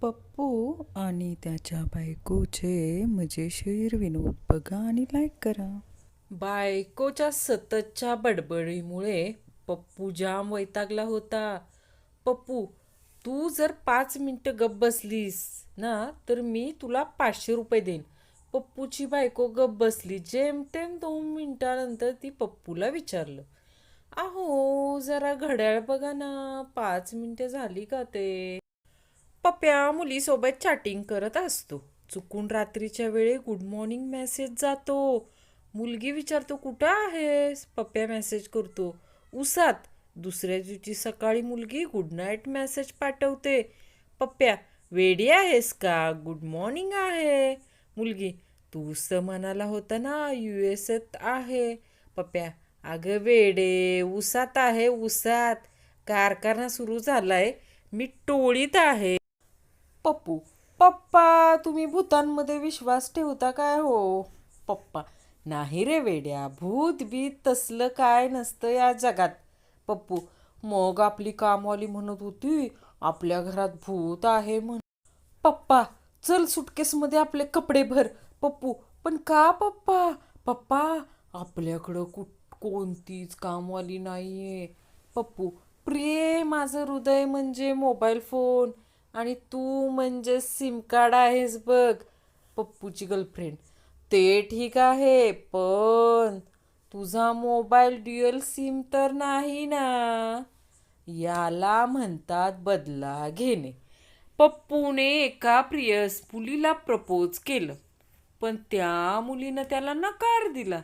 पप्पू आणि त्याच्या बायकोचे म्हणजे मजेशीर विनोद बघा आणि लाईक करा. बायकोच्या सततच्या बडबडीमुळे पप्पू जाम वैतागला होता. पप्पू तू जर पाच मिनिटं गप्प बसलीस ना तर मी तुला पाचशे रुपये देईन. पप्पूची बायको गप्प बसली. जेमतेम दोन मिनटानंतर ती पप्पूला विचारलं अहो जरा घड्याळ बघा ना पाच मिनिटं झाली का ते? पप्प्या मुलीसोबत चॅटिंग करत असतो. चुकून रात्रीच्या वेळी गुड मॉर्निंग मेसेज जातो. मुलगी विचारतो कुठं आहेस? पप्प्या मेसेज करतो. उसात. दुसऱ्या दिवशी सकाळी मुलगी गुड नाईट मेसेज पाठवते. पप्प्या वेडी आहेस का? गुड मॉर्निंग आहे. मुलगी तूच तर म्हणाला होता ना यू एस एत आहे. पप्प्या अगं वेडे उसात आहे उसात. कारखाना सुरू झालाय. मी टोळीत आहे. पप्पू. पप्पा तुम्ही भूतांमध्ये विश्वास ठेवता काय हो? पप्पा. नाही रे वेड्या भूत बीत तसलं काय नसतं या जगात. पप्पू मग आपली कामवाली म्हणत होती आपल्या घरात भूत आहे म्हण. पप्पा चल सुटकेसमध्ये आपले कपडे भर. पप्पू पण का पप्पा? पप्पा आपल्याकडं कुठ कोणतीच कामवाली नाहीये. पप्पू प्रिय माझं हृदय म्हणजे मोबाईल फोन. आणि तू म्हणजे सिम कार्ड आहेस बघ. पप्पूची गर्लफ्रेंड ते ठीक आहे पण तुझा मोबाईल ड्युअल सिम तर नाही ना. याला म्हणतात बदला घेणे. पप्पूने एका प्रियस मुलीला प्रपोज केलं पण त्या मुलीनं त्याला नकार दिला.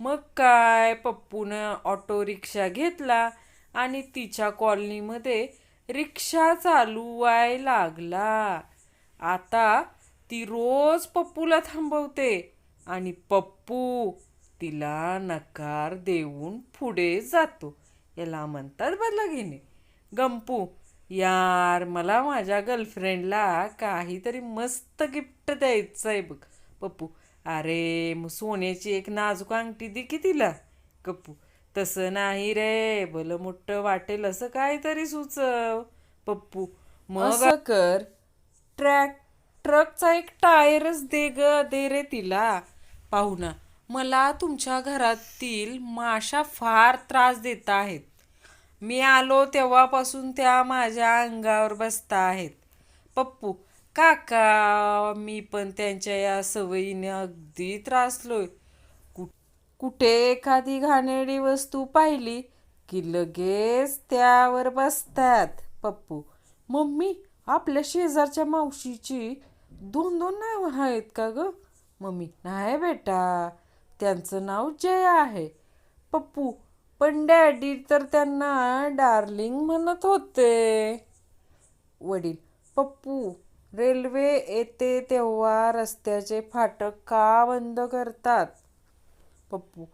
मग काय पप्पूनं ऑटो रिक्षा घेतला आणि तिच्या कॉलनीमध्ये रिक्षा चालवाय लागला. आता ती रोज पप्पूला थांबवते आणि पप्पू तिला नकार देऊन पुढे जातो. याला म्हणतात बदला घेणे गंपू यार मला माझ्या गर्लफ्रेंडला काहीतरी मस्त गिफ्ट द्यायचं आहे बघ. पप्पू अरे मग सोन्याची एक नाजूक अंगठी दे की तिला. गप्पू तसं नाही रे भलं मोठं वाटेल असं काहीतरी सुचव. पप्पू मग कर. ट्रॅक ट्रकचा एक टायरच दे ग दे रे तिला. पाहू ना मला तुमच्या घरातील माशा फार त्रास देत आहेत. मी आलो तेव्हापासून त्या माझ्या अंगावर बसता आहेत. पप्पू काका मी पण त्यांच्या या सवयीने अगदी त्रासलोय. कुठे एखादी घाणेरडी वस्तू पाहिली की लगेच त्यावर बसतात. पप्पू मम्मी आपल्या शेजारच्या मावशीची दोन दोन नावं आहेत का ग? मम्मी नाही बेटा त्यांचं नाव जय आहे. पप्पू पण डॅडी तर त्यांना डार्लिंग म्हणत होते. वडील पप्पू रेल्वे येते तेव्हा रस्त्याचे फाटक का बंद करतात? पप्पू.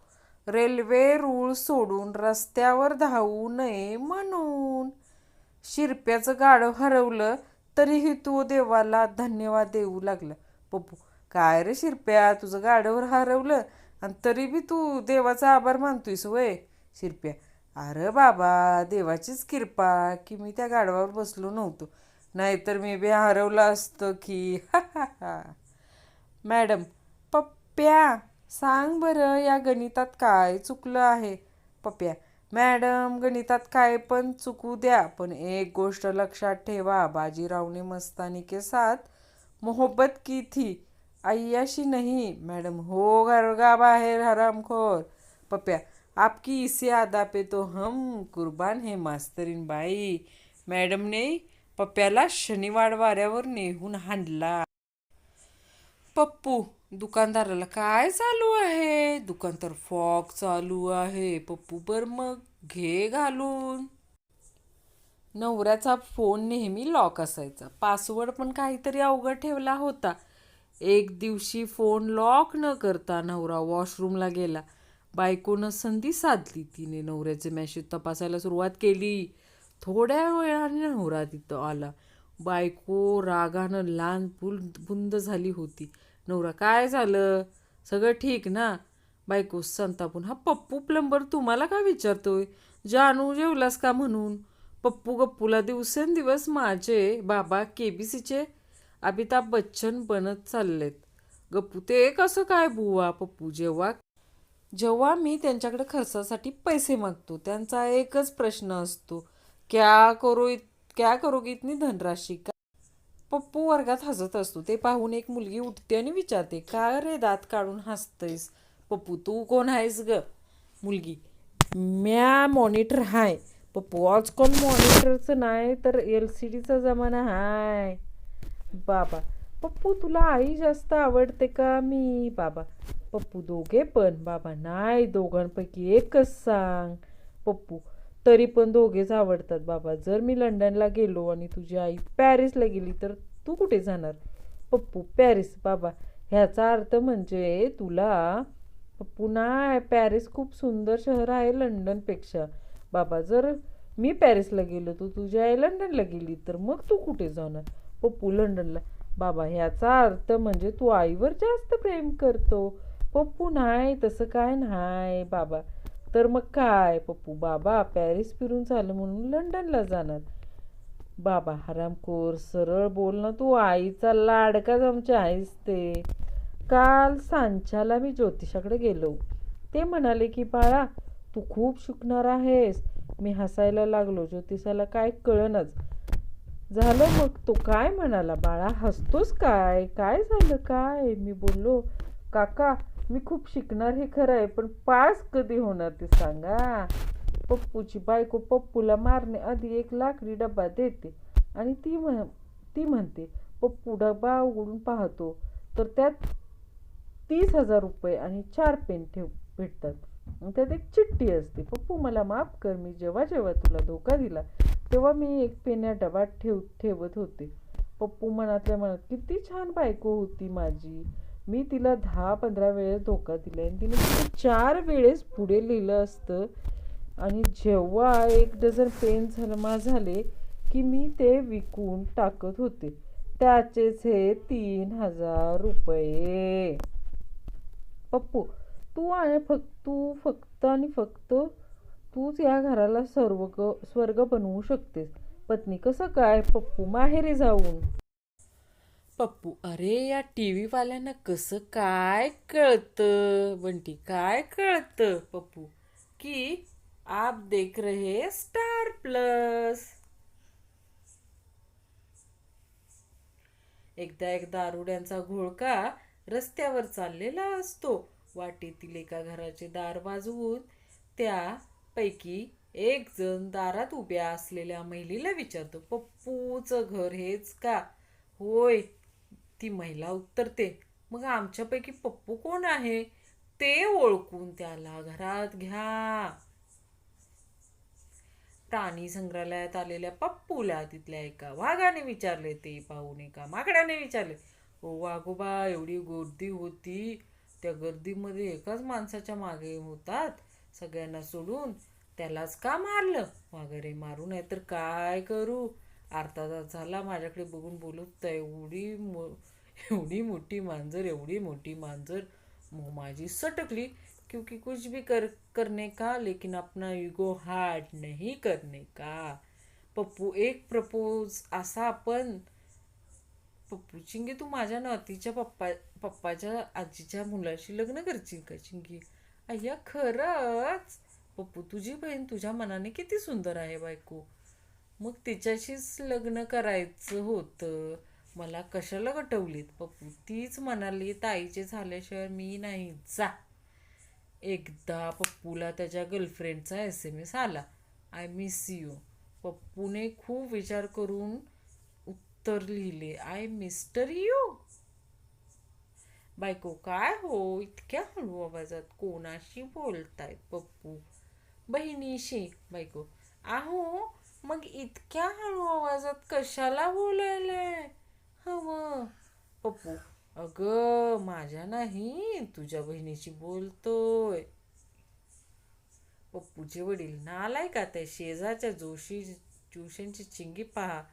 रेल्वे रूळ सोडून रस्त्यावर धावू नये म्हणून. शिरप्याचं गाडं हरवलं तरीही तू देवाला धन्यवाद देऊ लागला. पप्पू काय रे शिरप्या तुझं गाडवर हरवलं आणि तरी बी तू देवाचा आभार मानतोयस वय शिरप्या. अरे बाबा देवाचीच कृपा की मी त्या गाडवावर बसलो नव्हतो. नाहीतर मी बी हरवलं असतं की. मॅडम पप्प्या. सांग बरं या गणितात काय चुकलं आहे? पप्प्या मॅडम गणितात काय पण चुकू द्या पण एक गोष्ट लक्षात ठेवा बाजीरावने मस्तानी के साथ मोहब्बत की थी? अय्याशी नहीं. मैडम हो घरगा बाहेर हरामखोर. पप्प्या आपकी इसी आदा पे तो हम कुर्बान हे मास्तरीन बाई. मॅडमने पप्प्याला शनिवार वाऱ्यावर नेहून हाणला. पप्पू दुकानदाराला काय चालू आहे? दुकान तर फॉग चालू आहे. पप्पू बर मग घे घालून. नवऱ्याचा फोन नेहमी लॉक असायचा. पासवर्ड पण काहीतरी अवघड ठेवला होता. एक दिवशी फोन लॉक न करता नवरा वॉशरूमला गेला. बायकोनं संधी साधली. तिने नवऱ्याचे मॅसेज तपासायला सुरुवात केली. थोड्या वेळाने नवरा तिथं आला. बायको रागानं लहान बुल बुंद झाली होती. नवरा काय झालं? सगळं ठीक ना? बायको संतापून हा पप्पू प्लंबर तुम्हाला का विचारतोय? जानू जेवलास का म्हणून? पप्पू गप्पूला दिवसेंदिवस माझे बाबा के बी सीचे अमिताभ बच्चन बनत चाललेत. गप्पू ते कसं काय बुवा? पप्पू जेव्हा जेव्हा मी त्यांच्याकडे खर्चासाठी पैसे मागतो त्यांचा एकच प्रश्न असतो क्या करू इत क्या करोगी इतनी धनराशी? का पप्पू वर्गात हसत असतो. ते पाहून एक मुलगी उठते आणि विचारते का रे दात काढून हसतेस पप्पू तू कोण आहेस ग? मुलगी म्या मॉनिटर हाय. पप्पू आजकाल मॉनिटरचं नाही तर एल सी डीचा जमाना हाय. बाबा पप्पू तुला आई जास्त आवडते का मी? बाबा पप्पू दोघे पण. बाबा नाही दोघांपैकी एकच सांग. पप्पू तरी पण दोघेच आवडतात बाबा. जर मी लंडनला गेलो आणि तुझी आई पॅरिसला गेली तर तू कुठे जाणार? पप्पू पॅरिस बाबा. ह्याचा अर्थ म्हणजे तुला पप्पू ना पॅरिस खूप सुंदर शहर आहे लंडनपेक्षा. बाबा जर मी पॅरिसला गेलो तर तुझी आई लंडनला गेली तर मग तू कुठे जाणार? पप्पू लंडनला. बाबा ह्याचा अर्थ म्हणजे तू आईवर जास्त प्रेम करतो. पप्पू नाही तसं काय नाही बाबा. तर मग काय? पप्पू बाबा पॅरिस फिरून झालं म्हणून लंडनला जाणार. बाबा हरामखोर सरळ बोल ना तू आईचा लाडकाच आमच्या आईस ते. काल सांच्याला मी ज्योतिषाकडे गेलो. ते म्हणाले की बाळा तू खूप शिकणार आहेस. मी हसायला लागलो. ज्योतिषाला काय कळनच. झालं मग तो काय म्हणाला? बाळा हसतोस काय? काय झालं? काय? मी बोललो काका मी खूप शिकणार हे खरं आहे पण पास कधी होणार ते सांगा? पप्पूची बायको पप्पूला मारणे आधी एक लाकडी डबा देते आणि ती म्हण ती म्हणते पप्पू डबा उघडून पाहतो. तर त्यात तीस हजार रुपये आणि चार पेन ठेव भेटतात. त्यात एक चिठ्ठी असते पप्पू मला माफ कर मी जेव्हा जेव्हा तुला धोका दिला तेव्हा मी एक पेन या डबात ठेव ठेवत होते. पप्पू मनातल्या मनात किती छान बायको होती माझी. मी तिला दहा पंधरा वेळेस धोका दिला आणि तिने चार वेळेस पुढे लिहिलं असतं. आणि जेव्हा एक डझन पेन जमा झाले की मी ते विकून टाकत होते. त्याचेच हे तीन हजार रुपये. पप्पू तू आहे फक्त तू फक्त आणि फक्त तूच या घराला सर्व स्वर्ग बनवू शकतेस. पत्नी कसं काय? पप्पू माहेरी जाऊन. पप्पू अरे या टी व्हीवाल्यांना कसं काय कळतं? बंटी काय कळतं पप्पू? की आप देख रहे स्टार प्लस. एकदा एक दारुड्यांचा घोळका रस्त्यावर चाललेला असतो. वाटेतील एका घराचे दार वाजवून त्यापैकी एक जण दारात उभ्या असलेल्या महिलेला विचारतो पप्पूचं घर हेच का? होय ती महिला उत्तरते मग आमच्यापैकी पप्पू कोण आहे? ते ओळखून त्याला घरात घ्या. प्राणी संग्रहालयात आलेल्या पप्पूला तिथल्या एका वाघाने विचारले. ते पाहून एका माकडाने विचारले ओ वाघोबा एवढी गर्दी होती. त्या गर्दीमध्ये एकाच माणसाच्या मागे होतात सगळ्यांना सोडून. त्यालाच का मारलं? वाघरे मारू नाही तर काय करू? अर्धा तास झाला माझ्याकडे बघून बोलत एवढी मो एवढी मोठी मांजर एवढी मोठी मांजर. माझी सटकली क्योंकि कुछ भी कर करने का लेकिन अपना युगो हार्ड नहीं करने का. पप्पू एक प्रपोज असा आपण पप्पू चिंगी तू माझ्या नातीच्या पप्पा पप्पाच्या आजीच्या मुलाशी लग्न करशील का चिंगी? अय्या खरंच. पप्पू तुझी बहीण तुझ्या मनाने किती सुंदर आहे बायको. मग तिच्याशीच लग्न करायचं होतं. मला कशाला गटवलीत पप्पू? तीच म्हणाली ताईचे झाल्याशिवाय मी नाही जा. एकदा पप्पूला त्याच्या गर्लफ्रेंडचा एस एम एस आला. आय मिस यू पप्पूने खूप विचार करून उत्तर लिहिले. आय मिस्टर यू बायको काय हो? इतक्या हळू आवाजात कोणाशी बोलतायत पप्पू? बहिणीशी. बायको आहो मग इतक्या हळू आवाजात कशाला बोलायलाय? हवं. पप्पू अगं माझ्या नाही तुझ्या बहिणीशी बोलतोय. पप्पूचे वडील नालाय का त्या शेजारच्या जोशी ट्युशनची चिंगी पहा.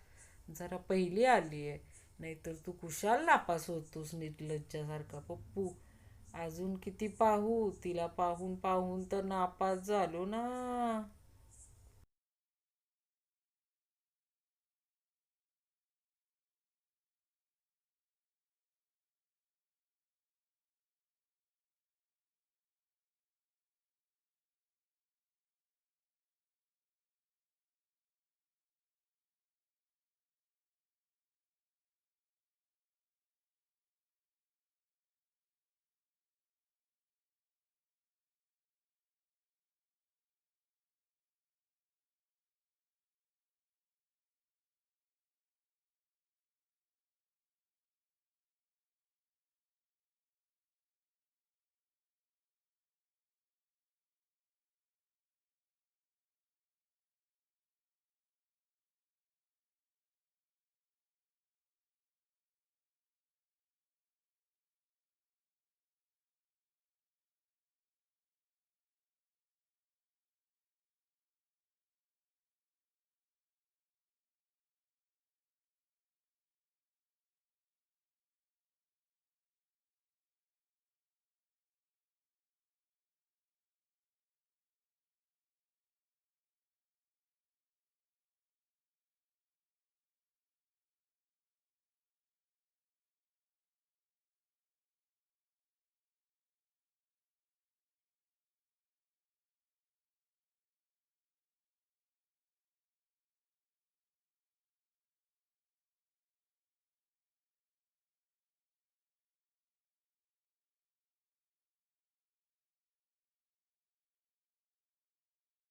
जरा पहिली आली आहे नाहीतर तू कुशाल नापास होतोस निर्लज्जासारखा पप्पू. अजून किती पाहू? तिला पाहून पाहून तर नापास झालो ना.